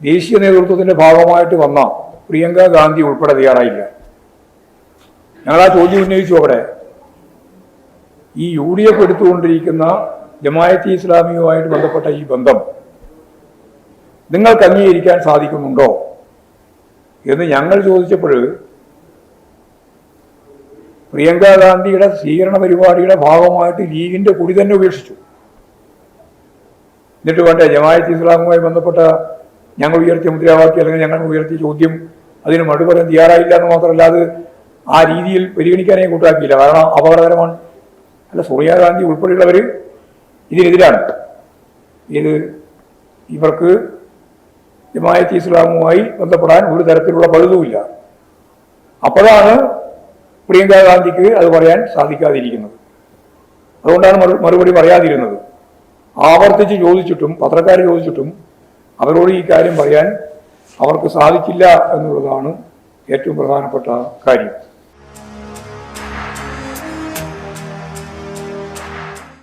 ദേശീയ നേതൃത്വത്തിന്റെ ഭാഗമായിട്ട് വന്ന പ്രിയങ്ക ഗാന്ധി ഉൾപ്പെടെ തയ്യാറായില്ല. ഞങ്ങൾ ആ ചോദ്യം ഉന്നയിച്ചു അവിടെ. ഈ യു ഡി എഫ് എടുത്തുകൊണ്ടിരിക്കുന്ന ജമായത്തി ഇസ്ലാമിയുമായിട്ട് ബന്ധപ്പെട്ട ഈ ബന്ധം നിങ്ങൾക്ക് അംഗീകരിക്കാൻ സാധിക്കുന്നുണ്ടോ എന്ന് ഞങ്ങൾ ചോദിച്ചപ്പോൾ പ്രിയങ്ക ഗാന്ധിയുടെ സ്വീകരണ പരിപാടിയുടെ ഭാഗമായിട്ട് ലീഗിന്റെ കുടി തന്നെ ഉപേക്ഷിച്ചു. എന്നിട്ട് വേണ്ട ജമായത്ത് ഇസ്ലാമുമായി ബന്ധപ്പെട്ട ഞങ്ങൾ ഉയർത്തിയ മുദ്രാവാക്യം അല്ലെങ്കിൽ ഞങ്ങൾ ഉയർത്തിയ ചോദ്യം അതിന് മറുപടി തയ്യാറായില്ല എന്ന് മാത്രമല്ല അത് ആ രീതിയിൽ പരിഗണിക്കാനേ കൂട്ടാക്കിയില്ല. കാരണം അപകടകരമാണ്. അല്ല സോണിയാഗാന്ധി ഉൾപ്പെടെയുള്ളവർ ഇതിനെതിരാണ്. ഇത് ഇവർക്ക് ജമായത്ത് ഇസ്ലാമുമായി ബന്ധപ്പെടാൻ ഒരു തരത്തിലുള്ള പഴുതുമില്ല. അപ്പോഴാണ് പ്രിയങ്ക ഗാന്ധിക്ക് അത് പറയാൻ സാധിക്കാതിരിക്കുന്നത്. അതുകൊണ്ടാണ് മറുപടി പറയാതിരുന്നത്. ആവർത്തിച്ച് ചോദിച്ചിട്ടും പത്രക്കാർ ചോദിച്ചിട്ടും അവരോട് ഈ കാര്യം പറയാൻ അവർക്ക് സാധിക്കില്ല എന്നുള്ളതാണ് ഏറ്റവും പ്രധാനപ്പെട്ട കാര്യം.